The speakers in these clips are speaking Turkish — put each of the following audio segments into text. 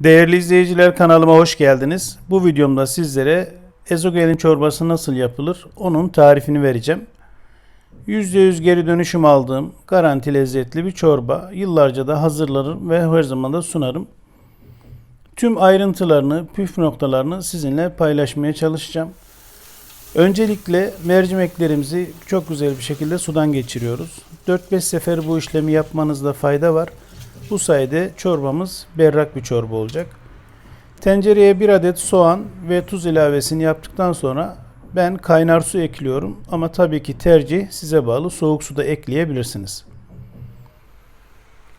Değerli izleyiciler kanalıma hoş geldiniz. Bu videomda sizlere ezogelin çorbası nasıl yapılır onun tarifini vereceğim. %100 geri dönüşüm aldığım garanti lezzetli bir çorba. Yıllarca da hazırlarım ve her zaman da sunarım. Tüm ayrıntılarını, püf noktalarını sizinle paylaşmaya çalışacağım. Öncelikle mercimeklerimizi çok güzel bir şekilde sudan geçiriyoruz. 4-5 sefer bu işlemi yapmanızda fayda var. Bu sayede çorbamız berrak bir çorba olacak. Tencereye bir adet soğan ve tuz ilavesini yaptıktan sonra ben kaynar su ekliyorum ama tabii ki tercih size bağlı soğuk suda ekleyebilirsiniz.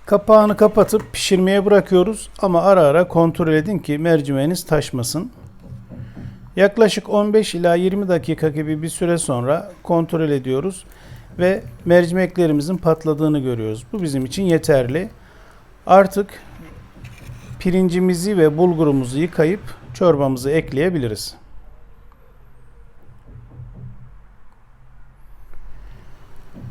Kapağını kapatıp pişirmeye bırakıyoruz ama ara ara kontrol edin ki mercimeğiniz taşmasın. Yaklaşık 15 ila 20 dakika gibi bir süre sonra kontrol ediyoruz ve mercimeklerimizin patladığını görüyoruz. Bu bizim için yeterli. Artık pirincimizi ve bulgurumuzu yıkayıp çorbamızı ekleyebiliriz.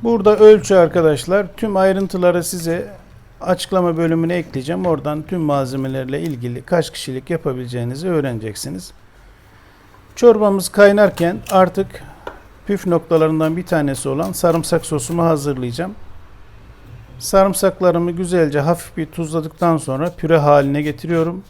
Burada ölçü arkadaşlar tüm ayrıntıları size açıklama bölümüne ekleyeceğim. Oradan tüm malzemelerle ilgili kaç kişilik yapabileceğinizi öğreneceksiniz. Çorbamız kaynarken artık püf noktalarından bir tanesi olan sarımsak sosumu hazırlayacağım. Sarımsaklarımı güzelce hafif bir tuzladıktan sonra püre haline getiriyorum.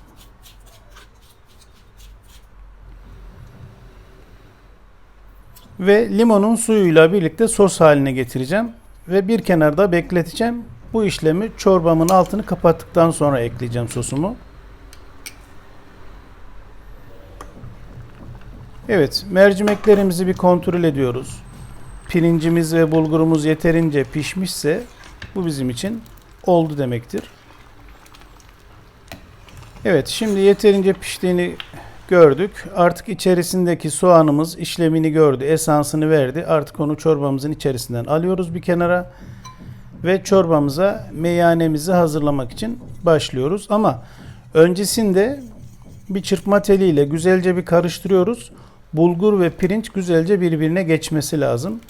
Ve limonun suyuyla birlikte sos haline getireceğim. Ve bir kenarda bekleteceğim. Bu işlemi çorbamın altını kapattıktan sonra ekleyeceğim sosumu. Evet, mercimeklerimizi bir kontrol ediyoruz. Pirincimiz ve bulgurumuz yeterince pişmişse bu bizim için oldu demektir. Evet, şimdi yeterince piştiğini gördük. Artık içerisindeki soğanımız işlemini gördü, esansını verdi. Artık onu çorbamızın içerisinden alıyoruz bir kenara ve çorbamıza meyanemizi hazırlamak için başlıyoruz. Ama öncesinde bir çırpma teliyle güzelce bir karıştırıyoruz. Bulgur ve pirinç güzelce birbirine geçmesi lazım.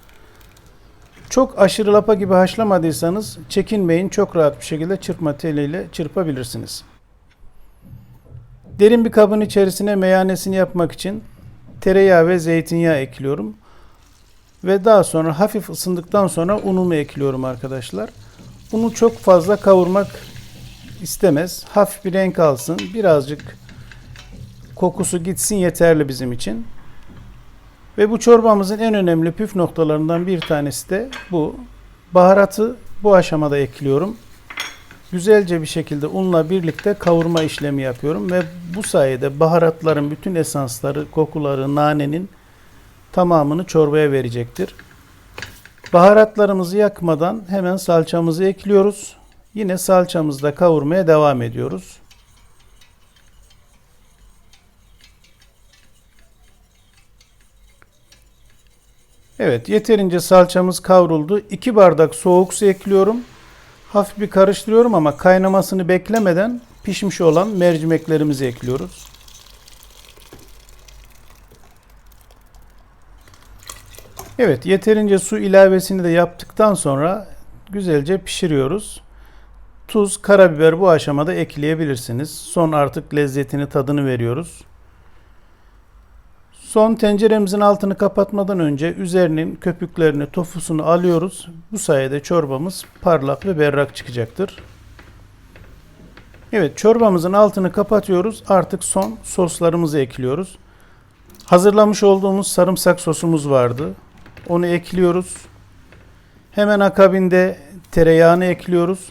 Çok aşırı lapa gibi haşlamadıysanız çekinmeyin çok rahat bir şekilde çırpma teliyle çırpabilirsiniz. Derin bir kabın içerisine meyanesini yapmak için tereyağı ve zeytinyağı ekliyorum. Ve daha sonra hafif ısındıktan sonra unumu ekliyorum arkadaşlar. Unu çok fazla kavurmak istemez. Hafif bir renk alsın. Birazcık kokusu gitsin yeterli bizim için. Ve bu çorbamızın en önemli püf noktalarından bir tanesi de bu. Baharatı bu aşamada ekliyorum. Güzelce bir şekilde unla birlikte kavurma işlemi yapıyorum ve bu sayede baharatların bütün esansları, kokuları, nanenin tamamını çorbaya verecektir. Baharatlarımızı yakmadan hemen salçamızı ekliyoruz. Yine salçamızda kavurmaya devam ediyoruz. Evet yeterince salçamız kavruldu. 2 bardak soğuk su ekliyorum. Hafif bir karıştırıyorum ama kaynamasını beklemeden pişmiş olan mercimeklerimizi ekliyoruz. Evet yeterince su ilavesini de yaptıktan sonra güzelce pişiriyoruz. Tuz, karabiber bu aşamada ekleyebilirsiniz. Son artık lezzetini, tadını veriyoruz. Son tenceremizin altını kapatmadan önce üzerinin köpüklerini, tofusunu alıyoruz. Bu sayede çorbamız parlak ve berrak çıkacaktır. Evet çorbamızın altını kapatıyoruz. Artık son soslarımızı ekliyoruz. Hazırlamış olduğumuz sarımsak sosumuz vardı. Onu ekliyoruz. Hemen akabinde tereyağını ekliyoruz.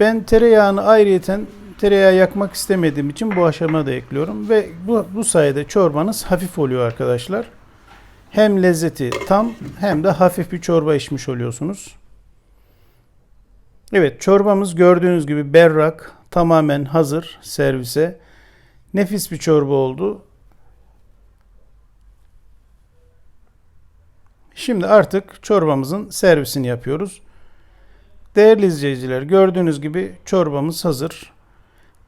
Ben tereyağını ayrıyeten tereyağı yakmak istemediğim için bu aşamada ekliyorum ve bu, bu sayede çorbanız hafif oluyor arkadaşlar. Hem lezzeti tam hem de hafif bir çorba içmiş oluyorsunuz. Evet çorbamız gördüğünüz gibi berrak, tamamen hazır servise. Nefis bir çorba oldu. Şimdi artık çorbamızın servisini yapıyoruz. Değerli izleyiciler gördüğünüz gibi çorbamız hazır.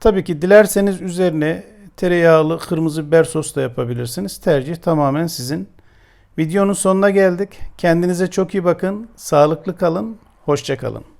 Tabii ki dilerseniz üzerine tereyağlı kırmızı biber sos da yapabilirsiniz. Tercih tamamen sizin. Videonun sonuna geldik. Kendinize çok iyi bakın. Sağlıklı kalın. Hoşçakalın.